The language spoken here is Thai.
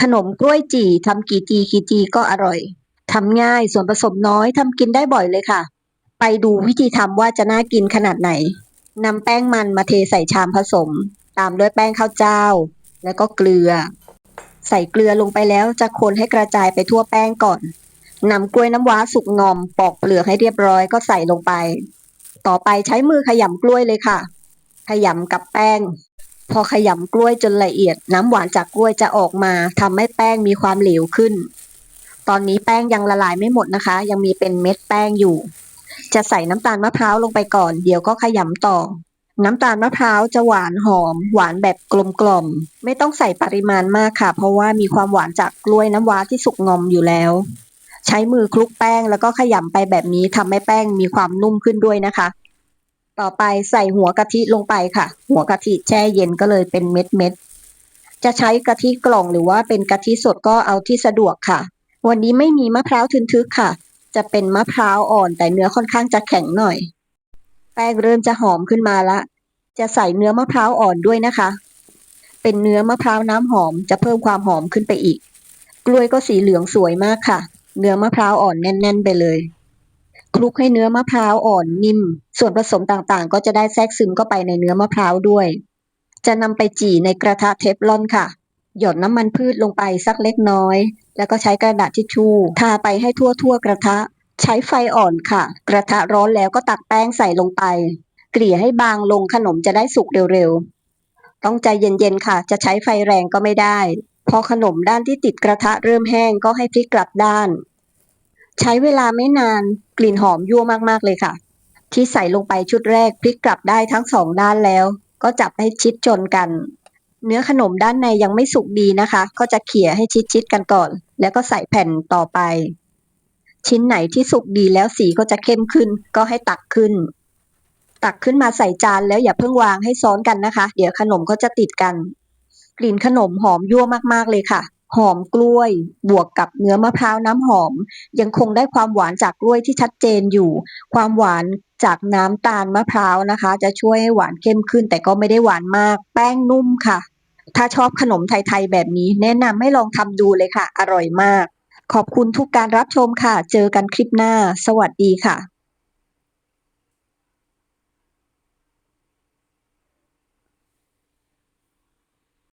ขนมกล้วยจี่ทำกี่จีกี่จีก็อร่อยทำง่ายส่วนผสมน้อยทำกินได้บ่อยเลยค่ะ ไปดูวิธีทำว่าจะน่ากินขนาดไหนนำแป้งมันมาเทใส่ชามผสม ตามด้วยแป้งข้าวเจ้า แล้วก็เกลือ ใส่เกลือลงไปแล้วจะคนให้กระจายไปทั่วแป้งก่อนนำกล้วยน้ำว้าสุกงอม ปอกเปลือกให้เรียบร้อยก็ใส่ลงไป ต่อไปใช้มือขยำกล้วยเลยค่ะ ขยำกับแป้ง พอขยำกล้วยจนละเอียด น้ำหวานจากกล้วยจะออกมาทำให้แป้งมีความเหลวขึ้น ตอนนี้แป้งยังละลายไม่หมดนะคะ ยังมีเป็นเม็ดแป้งอยู่ จะใส่น้ำตาลมะพร้าวลงไปก่อน เดี๋ยวก็ขยำต่อ น้ำตาลมะพร้าวจะหวานหอม หวานแบบกลมกล่อมๆไม่ต้องใส่ปริมาณมากค่ะ เพราะว่ามีความหวานจากกล้วยน้ำว้าที่สุกงอมอยู่แล้ว ใช้มือคลุกแป้งแล้วก็ขยำไปแบบนี้ทำให้แป้งมีความนุ่มขึ้นด้วยนะคะ ต่อไปใส่หัวกะทิลงไปค่ะ หัวกะทิแช่เย็นก็เลยเป็นเม็ดเม็ดจะใช้กะทิกล่องหรือว่าเป็นกะทิสดก็เอาที่สะดวกค่ะ วันนี้ไม่มีมะพร้าวทึนทึกค่ะ จะเป็นมะพร้าวอ่อนแต่เนื้อค่อนข้างจะแข็งหน่อย แป้งเริ่มจะหอมขึ้นมาละ จะใส่เนื้อมะพร้าวอ่อนด้วยนะคะ เป็นเนื้อมะพร้าวน้ำหอมจะเพิ่มความหอมขึ้นไปอีก กล้วยก็สีเหลืองสวยมากค่ะ เนื้อมะพร้าวอ่อนแน่น ๆ ไปเลย คลุกให้เนื้อมะพร้าวอ่อนนิ่ม ส่วนผสมต่างๆ ก็จะได้แทรกซึมเข้าไปในเนื้อมะพร้าวด้วย จะนำไปจี่ในกระทะเทฟลอนค่ะ หยดน้ำมันพืชลงไปสักเล็กน้อย แล้วก็ใช้กระดาษทิชชู่ทาไปให้ทั่วๆกระทะ ใช้ไฟอ่อนค่ะ กระทะร้อนแล้วก็ตักแป้งใส่ลงไป เกลี่ยให้บางลงขนมจะได้สุกเร็วๆ ต้องใจเย็นๆค่ะ จะใช้ไฟแรงก็ไม่ได้ พอขนมด้านที่ติดกระทะเริ่มแห้งก็ให้พลิกกลับด้าน ใช้เวลาไม่นานกลิ่นหอมยั่วมากๆเลยค่ะ ที่ใส่ลงไปชุดแรกพลิกกลับได้ทั้งสองด้านแล้ว ก็จับให้ชิดชนกัน เนื้อขนมด้านในยังไม่สุกดีนะคะ ก็จะเขี่ยให้ชิดๆกันก่อน แล้วก็ใส่แผ่นต่อไป ชิ้นไหนที่สุกดีแล้วสีก็จะเข้มขึ้น ก็ให้ตักขึ้น ตักขึ้นมาใส่จานแล้วอย่าเพิ่งวางให้ซ้อนกันนะคะ เดี๋ยวขนมก็จะติดกัน กลิ่นขนมหอมยั่วมากๆเลยค่ะ หอมกล้วย บวกกับเนื้อมะพร้าวน้ำหอม ยังคงได้ความหวานจากกล้วยที่ชัดเจนอยู่ ความหวานจากน้ำตาลมะพร้าวนะคะ จะช่วยให้หวานเข้มขึ้น แต่ก็ไม่ได้หวานมาก แป้งนุ่มค่ะ ถ้าชอบขนมไทยๆแบบนี้ แนะนำให้ลองทำดูเลยค่ะ อร่อยมาก ขอบคุณทุกการรับชมค่ะ เจอกันคลิปหน้า สวัสดีค่ะ